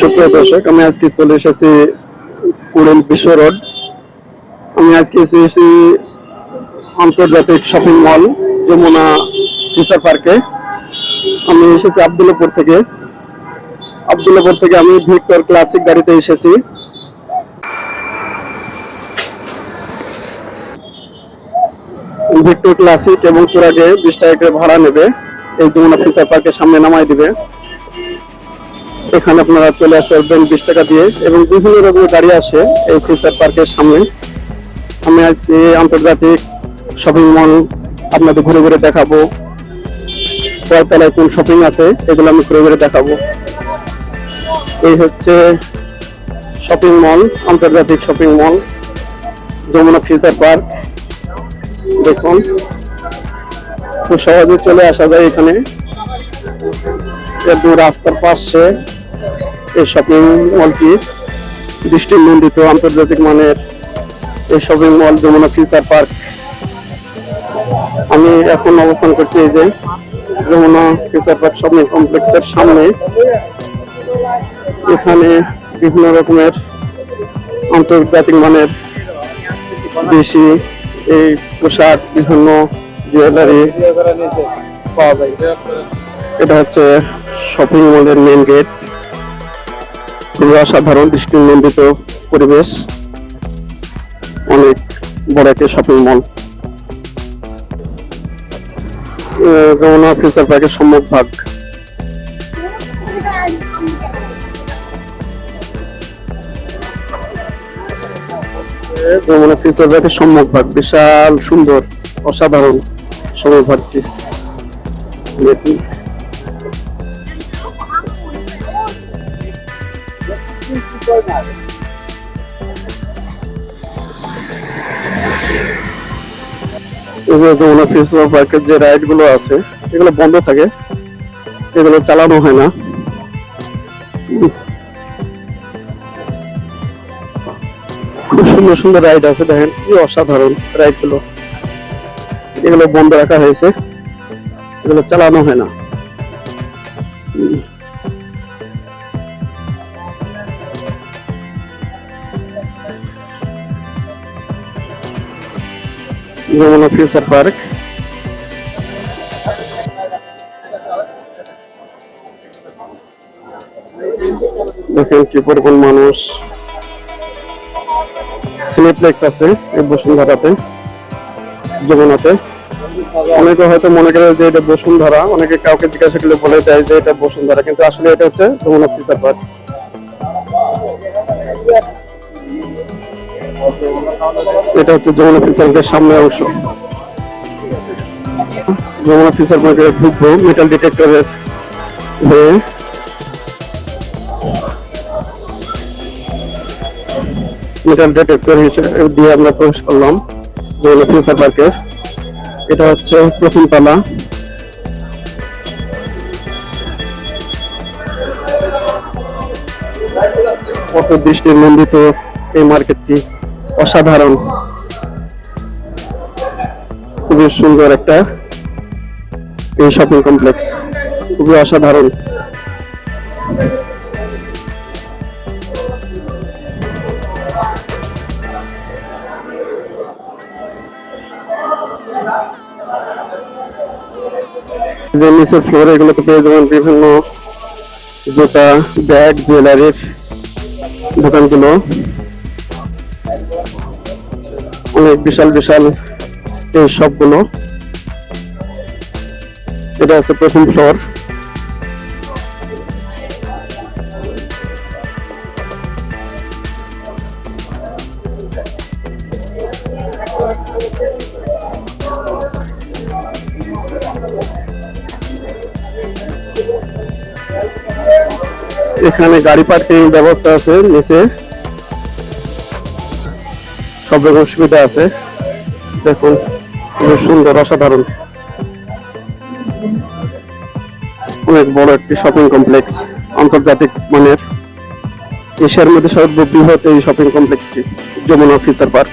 সুপ্রিয় দর্শক, আমি আজকে চলে এসেছি কুড়িল বিশ্ব রোড। আমি আজকে এসেছি আন্তর্জাতিক শপিং মল যমুনা পার্কে আমি এসেছি আবদুল্লাপুর থেকে। আবদুল্লাপুর থেকে আমি ভিক্টর ক্লাসিক গাড়িতে এসেছি। ভিক্টর ক্লাসিক এবং বিশ টাকা ভাড়া নেবে। এই যমুনা ফিচার পার্কের সামনে নামাই দিবে। এখানে আপনারা চলে আসতে পারবেন বিশ টাকা দিয়ে এবং বিভিন্ন রকমের গাড়ি আসে এই ফিচার পার্কের সামনে। আমি আজকে আন্তর্জাতিক শপিং মল আপনাদের ঘুরে ঘুরে দেখাবো। কয়তলায় কোন শপিং আছে, এগুলো আমি ঘুরে ঘুরে দেখাবো। এই হচ্ছে শপিং মল আন্তর্জাতিক shopping mall Jamuna Future Park. দেখুন, খুব সহজে চলে আসা যায় এখানে। রাস্তার পাশে এই শপিং মলটি দৃষ্টিনন্দিত আন্তর্জাতিক মানের এই shopping mall Jamuna Future Park. আমি এখন অবস্থান করছি এই যে যমুনা ফিউচার পার্ক শপিং কমপ্লেক্সের সামনে। এখানে বিভিন্ন রকমের আন্তর্জাতিক মানের বেশি এই পোশাক, বিভিন্ন জুয়েলারি পাওয়া যায়। এটা হচ্ছে শপিং মলের মেন গেট খুবই অসাধারণ দৃষ্টিনন্দিত পরিবেশ অনেক বড় একটা শপিং মল যমুনা ফিউচার পার্কের সম্মুখ ভাগ। যমুনা ফিউচার পার্কের সম্মুখ ভাগ। বিশাল, সুন্দর, অসাধারণ সম্মুখ ভাগটি। যমুনা ফিউচার যে রাইডগুলো আছে, এগুলো বন্ধ থাকে। এগুলো চালানো হয় না। খুব সুন্দর সুন্দর রাইড আছে, দেখেন, কি অসাধারণ রাইডগুলো এগুলো বন্ধ রাখা হয়েছে। এগুলো চালানো হয় না। উম। Jamuna Future Park. দেখেন কি পরিমাণ মানুষ। সিনেপ্লেক্স আছে এই বসুন্ধরাতে, যমুনাতে। অনেকে হয়তো মনে করে যে এটা বসুন্ধরা, অনেকে কাউকে জিজ্ঞাসা করলে বলে দেয় যে এটা বসুন্ধরা, কিন্তু আসলে এটা হচ্ছে যমুনা ফিউচার পার্ক। এটা হচ্ছে যমুনা ফিউচার সামনের অংশ। যমুনা ফিউচার পার্কে ঢুকবো মেটাল ডিটেক্টরের হয়ে। মেটাল ডিটেক্টর হিসেবে দিয়ে আমরা প্রবেশ করলাম যমুনা ফিউচার পার্কের এটা হচ্ছে প্রথম তলা কত দৃষ্টির নন্দিত এই মার্কেটটি অসাধারণ। খুবই সুন্দর একটা এই শপিং কমপ্লেক্স খুবই অসাধারণ। যে নিচের ফ্লোর এগুলোতে পেয়ে যাবেন বিভিন্ন জুতা ব্যাগ জুয়েলারির দোকানগুলো। বিশাল বিশাল এই সবগুলো। এটা আছে প্রথম ফ্লোর এখানে গাড়ি পার্কিং ব্যবস্থা আছে নিচে। সব রকম সুবিধা আছে। দেখুন, খুবই সুন্দর, অসাধারণ। অনেক বড় একটি শপিং কমপ্লেক্স আন্তর্জাতিক মানের। এশিয়ার মধ্যে সর্ববৃহৎ এই শপিং কমপ্লেক্সটি যমুনা ফিচার পার্ক।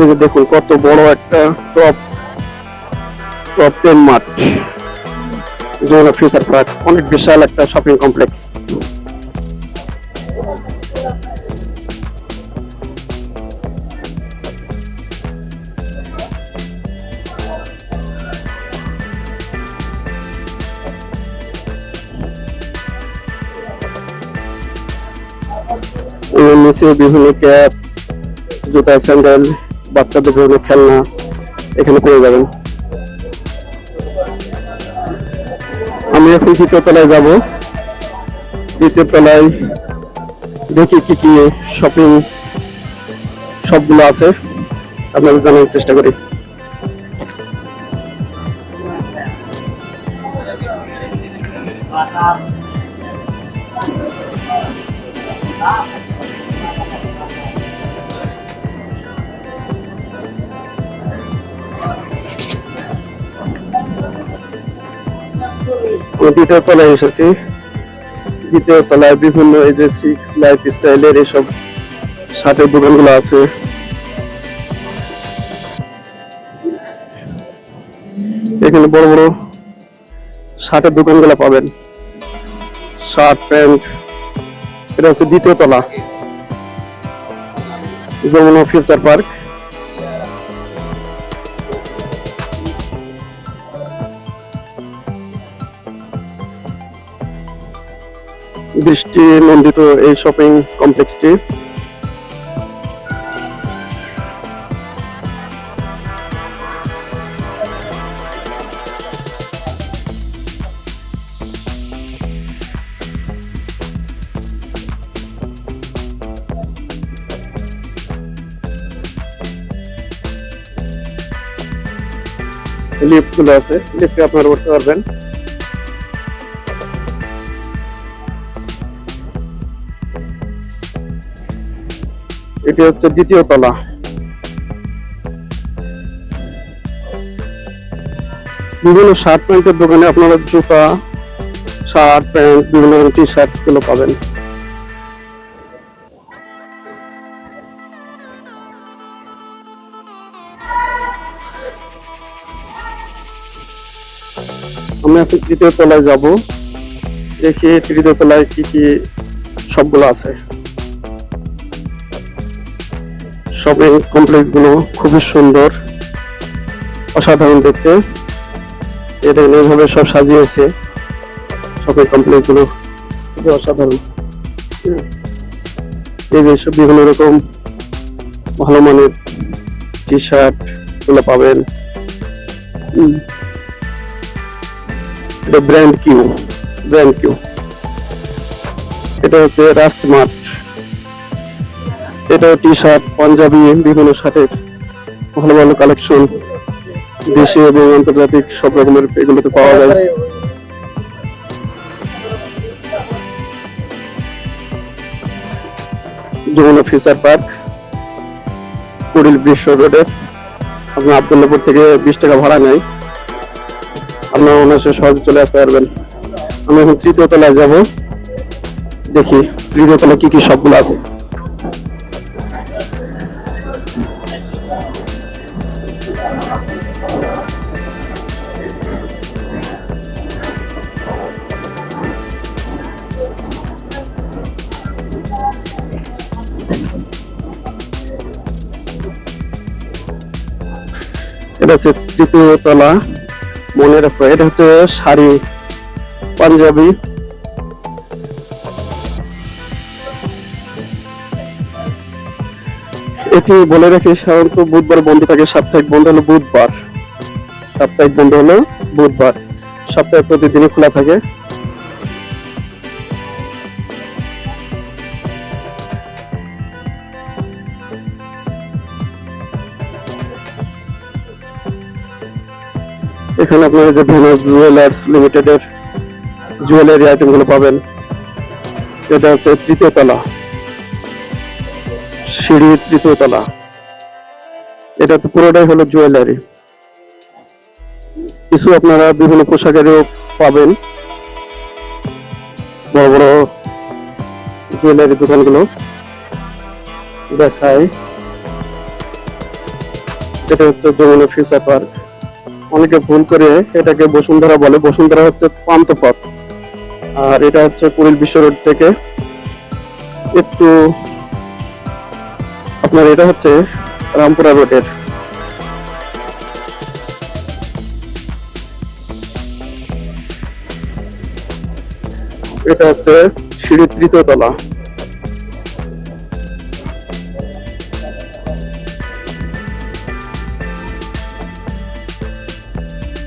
এই দেখুন, কত বড় একটা টপ টপ টেন মাঠ, যমুনা ফিউচার পার্ক। অনেক বিশাল একটা শপিং কমপ্লেক্স এর বিভিন্ন ক্যাপ, জুতা, স্যান্ডেল, বাচ্চাদের বিভিন্ন খেলনা এখানে পেয়ে যাবেন। আমি এখন তলায় যাব। তলায় দেখি কি কি শপিং সবগুলো আছে। আপনাদের জানার চেষ্টা করি। দ্বিতীয় তলায় এসেছি। দ্বিতীয় তলায় বিভিন্ন এই যে সিক্স লাইফ স্টাইলের এইসব শার্টের দোকানগুলো আছে। এখানে বড় বড় শার্টের দোকানগুলো পাবেন। শার্ট, প্যান্ট, এটা হচ্ছে দ্বিতীয় তলা। Jamuna Future Park. দৃষ্টি নন্দিত এই শপিং কমপ্লেক্সটি লিফটগুলো আছে লিফটে আপনারা উঠতে পারবেন। এটি হচ্ছে দ্বিতীয় তলা। বিভিন্ন শার্ট প্যান্টের দোকানে আপনারা জুতা, শার্ট, প্যান্ট, বিভিন্ন টি শার্টগুলো পাবেন। আমি এখন তৃতীয় তলায় যাব। দেখি তৃতীয় তলায় কি কি সবগুলো আছে। শপিং কমপ্লেক্সগুলো খুবই সুন্দর, অসাধারণ দেখতে। এটা এইভাবে সব সাজিয়েছে। শপিং কমপ্লেক্সগুলো খুবই অসাধারণ। এই সব বিভিন্ন রকম ভালো মানের টি শার্টগুলো পাবেন। এটা ব্র্যান্ড কিউ ব্র্যান্ড কিউ এটা হচ্ছে রাস্টমার্ট এটাও টি শার্ট পাঞ্জাবি বিভিন্ন শার্টের ভালো ভালো কালেকশন দেশে এবং আন্তর্জাতিক সব রকমের এগুলোতে পাওয়া যায়। যমুনা ফিউচার পার্ক কুড়িল বিশ্ব রোডে। আপনার আবদুল্লাপুর থেকে বিশ টাকা ভাড়া নেয়। আপনার অনায়াসে সহজে চলে আসতে পারবেন। আমি এখন তৃতীয় তলায় যাব। দেখি, তৃতীয় তলায় কি কি সবগুলো আছে। হচ্ছে তৃতীয় তলা। মনে রাখো, এটা হচ্ছে শাড়ি, পাঞ্জাবি। এটি বলে রাখি, সাধারণত বুধবার বন্ধ থাকে, সাপ্তাহিক বন্ধ হলো বুধবার। সাপ্তাহিক বন্ধ হলো বুধবার। সপ্তাহে প্রতিদিনই খোলা থাকে। এখানে আপনারা যে ভেনাস জুয়েলার্স লিমিটেডের জুয়েলারি আইটেমগুলো পাবেন, এটা হচ্ছে তৃতীয় তলা। সিঁড়ি তৃতীয় তলা। এটা তো পুরোটাই হলো জুয়েলারি কিছু আপনারা বিভিন্ন পোশাকেরও পাবেন। বড় বড় জুয়েলারি দোকানগুলো। দেখায় এটা হচ্ছে যমুনা ফিউচার পার্ক। অনেকে ভুল করে এটাকে বসুন্ধরা বলে। বসুন্ধরা হচ্ছে পান্তপথ। আর এটা হচ্ছে কুড়িল বিশ্ব রোড থেকে। একটু আপনার এটা হচ্ছে রামপুরা রোডের। এটা হচ্ছে সিঁড়ির তৃতীয় তলা।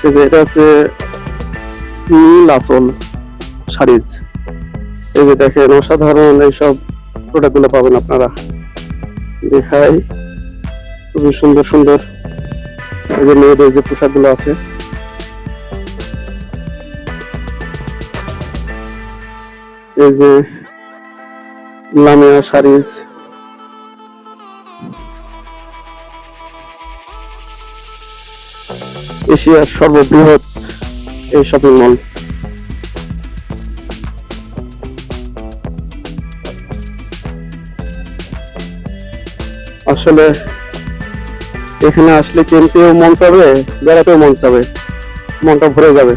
যে এটা হচ্ছে নীল আসল শাড়িজ। এই যে দেখেন, অসাধারণ এইসব প্রোডাক্টগুলো পাবেন আপনারা। দেখাই, খুবই সুন্দর সুন্দর এই যে মেয়েদের যে পোশাকগুলো আছে। এই যে লামিয়া শাড়িজ। এশিয়ার সর্ববৃহৎ এই শপিং মল আসলে এখানে আসলে কিনতেও মন চাবে, বেড়াতেও মন চাবে, মনটা ভরে যাবে।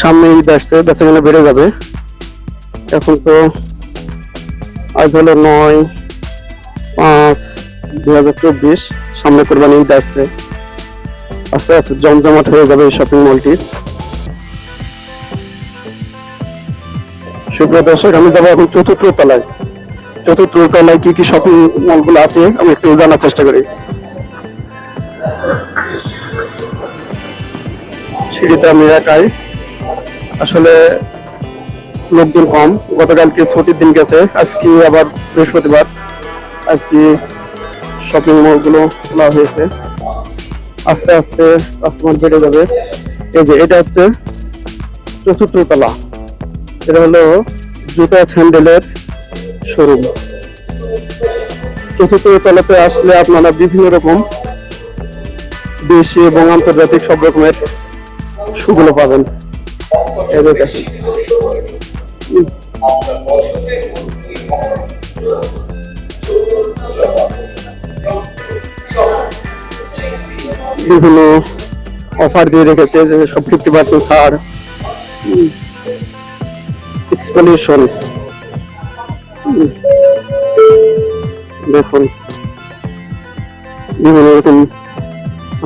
সামনে ঈদ আসছে, বেচাকেনা বেড়ে যাবে। এখন তো আজ হলো নয় পাঁচ দুই হাজার চব্বিশ। সামনে কোরবানি ঈদ আসছে। আস্তে আস্তে জমজমাট হয়ে যাবে শপিং মলটি সুপ্রিয় দর্শক, আমি যাব এখন চতুর্থ তলায়। চতুর্থ তলায় কি কি শপিং মলগুলো আছে, আমি একটু জানার চেষ্টা করি। সিঁড়িতে আমি আসলে লোকজন কম। গতকালকে ছুটির দিন গেছে, আজকে আবার বৃহস্পতিবার। আজকে শপিং মলগুলো খোলা হয়েছে। আস্তে আস্তে কাস্টমার বেড়ে যাবে। এই যে এটা হচ্ছে চতুর্থ তলা। এটা হলো জুতা স্যান্ডেলের শোরুম চতুর্থ তলাতে আসলে আপনারা বিভিন্ন রকম দেশি এবং আন্তর্জাতিক সব রকমের শুগুলো পাবেন। দেখেন। উম, বিভিন্ন অফার দিয়ে রেখেছে যে সব ফিফটি পার্সেন্ট ছাড়। এক্সপ্লেনেশন দেখুন। বিভিন্ন রকম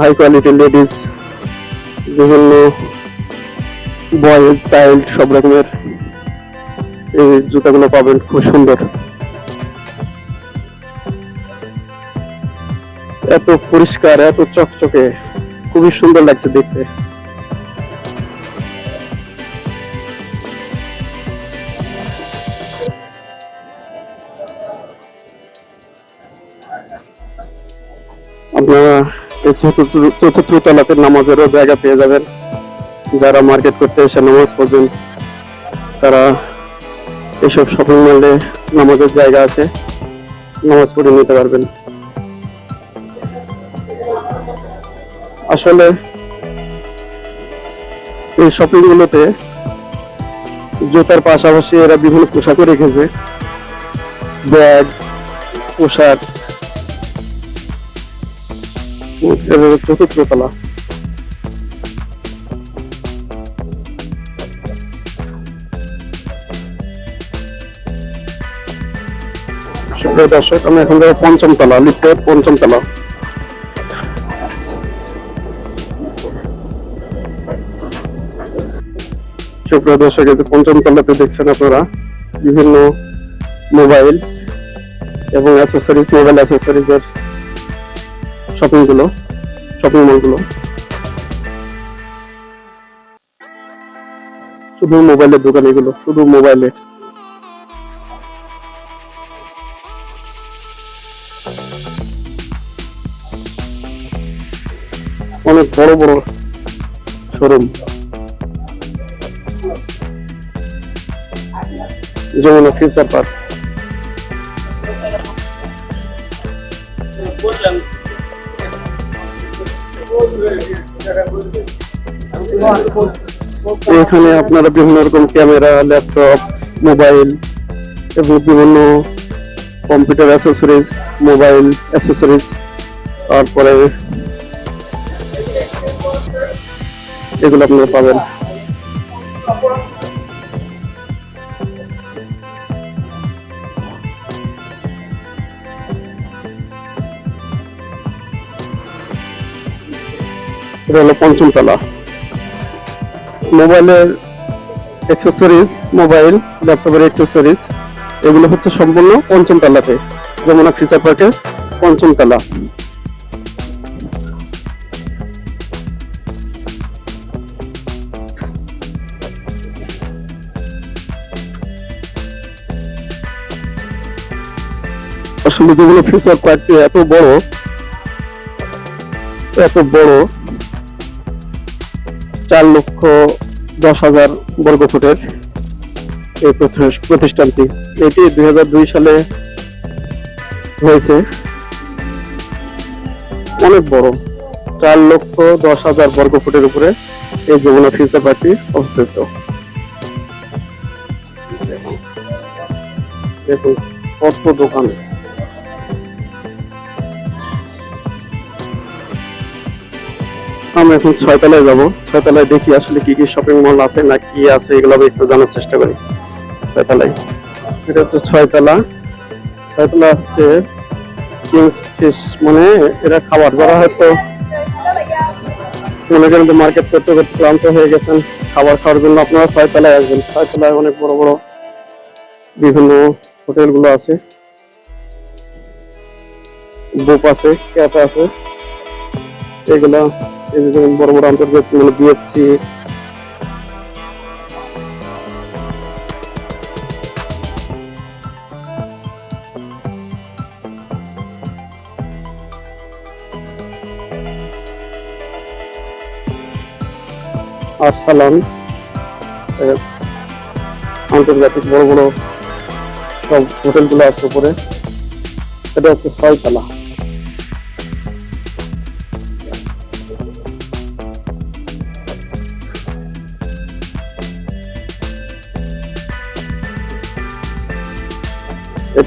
হাই কোয়ালিটি লেডিস বিভিন্ন বয়েজ চাইল্ড সব রকমের এই জুতাগুলো পাবেন। খুব সুন্দর। এত পরিষ্কার, এত চকচকে, খুবই সুন্দর লাগছে দেখতে। আপনারা চতুর্থ তলাতে নামাজেরও জায়গা পেয়ে যাবেন। যারা মার্কেট করতে এসে নামাজ পড়বেন, তারা এসব শপিং মলে নামাজের জায়গা আছে, নামাজ পড়ে নিতে পারবেন। আসলে এই শপিং গুলোতে জুতার পাশাপাশি এরা বিভিন্ন পোশাকও রেখেছে। ব্যাগ, পোশাক এভাবে চতুর্থ তলা দর্শক, আমি এখন যাব পঞ্চম তলা লিফটের পঞ্চম তলা সুপ্রিয় দর্শক, এই যে পঞ্চম তলাতে দেখছেন আপনারা, বিভিন্ন মোবাইল এবং অ্যাসেসরিজ মোবাইল অ্যাসেসরিজ এর শপিংগুলো শপিং মলগুলো শুধু মোবাইলের দোকান এগুলো, শুধু মোবাইলের অনেক বড় বড় শোরুম যমুনা ফিউচার পার্ক। এখানে আপনারা বিভিন্ন রকম ক্যামেরা, ল্যাপটপ, মোবাইল এবং বিভিন্ন কম্পিউটার অ্যাসেসরিজ মোবাইল অ্যাসেসরিজ তারপরে এগুলো আপনারা পাবেন। এটা হলো পঞ্চম তলা। মোবাইলের অ্যাক্সেসরিজ মোবাইল, ল্যাপটপের অ্যাক্সেসরিজ এগুলো হচ্ছে সম্পূর্ণ পঞ্চম তলাতে। যমুনা ফিচার পার্কের পঞ্চম তলা। আসলে যেগুলো ফিচার পার্কটি এত বড় এত বড় চার লক্ষ দশ হাজার বর্গ ফুটের এই প্রতিষ্ঠা- প্রতিষ্ঠানটি। এটি দুই হাজার দুই সালে হয়েছে। অনেক বড়। চার লক্ষ দশ হাজার বর্গ ফুটের উপরে এই যমুনা ফিউচার পার্কটি অবস্থিত। দেখুন কত দোকান। আমরা এখন ছয়তলায় যাব। ছয়তলায় দেখি আসলে কি কি শপিং মল আছে, না কি আছে, এগুলো একটু জানার চেষ্টা করি। ছয়তলায়। এটা হচ্ছে ছয়তলা। ছয়তলা হচ্ছে কিংস ফিশ মানে এটা খাবার। যারা হয়তো মনে করেন মার্কেট করতে করতে ক্লান্ত হয়ে গেছেন, খাবার খাওয়ার জন্য আপনারা ছয়তলায় আসবেন। ছয়তলায় অনেক বড় বড় বিভিন্ন হোটেলগুলো আছে। বুপ আছে ক্যাফে আছে। এগুলা যেমন বড় বড় আন্তর্জাতিক মানে বিএফসি। আরসালান আন্তর্জাতিক বড় বড় সব হোটেলগুলো আছে উপরে। এটা হচ্ছে ছয়তলা।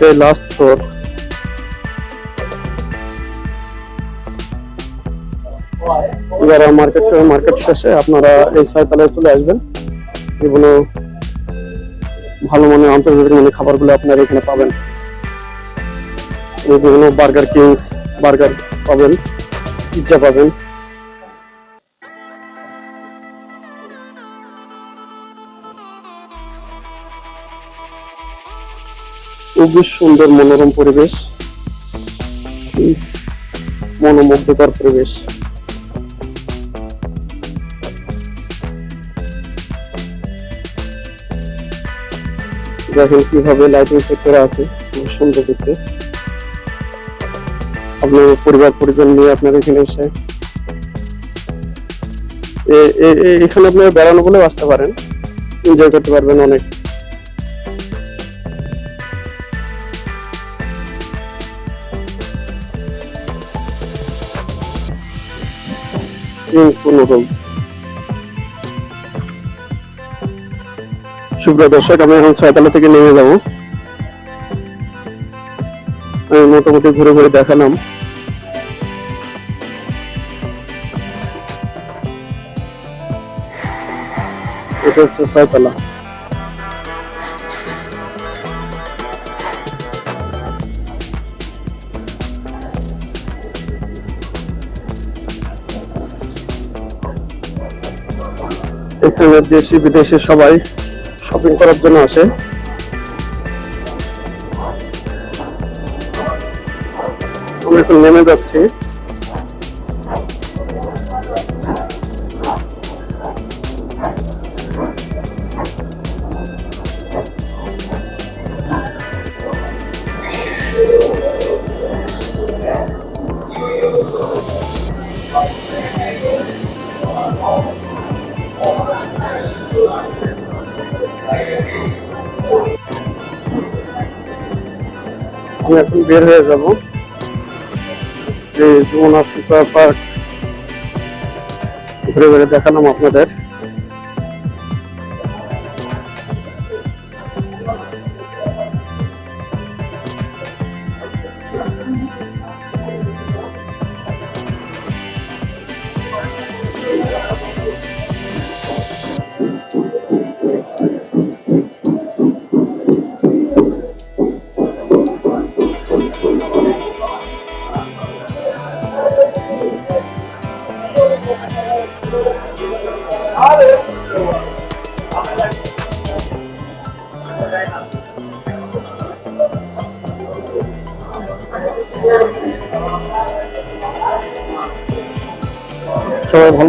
এটাই লাস্ট ফ্লোর যারা মার্কেট মার্কেট শেষে আপনারা এই ছয়তলায় চলে আসবেন। বিভিন্ন ভালো মানের আন্তর্জাতিক মানের খাবারগুলো আপনারা এখানে পাবেন। বিভিন্ন বার্গার কিংস বার্গার পাবেন পিৎজা পাবেন। খুবই সুন্দর মনোরম পরিবেশ। মনোমুগ্ধকর পরিবেশ। দেখেন কীভাবে লাইটিং সেট করা আছে খুব সুন্দর দেখতে। আপনার পরিবার, পরিজন নিয়ে আপনার এখানে এসে। এখানে আপনারা বেড়ানো বলেও আসতে পারেন। এনজয় করতে পারবেন অনেক। নুডলস সুপ্রিয় দর্শক, আমি এখন ছয়তলা থেকে নেমে যাব। আমি মোটামুটি ঘুরে ঘুরে দেখালাম। এটা হচ্ছে ছয়তলা। এখানে দেশি বিদেশি সবাই শপিং করার জন্য আসে। আমরা এখন নেমে যাচ্ছি। আমি এখন বের হয়ে যাব। যে যমুনা ফিচার পার্ক। ঘুরে ঘুরে দেখালাম আপনাদের।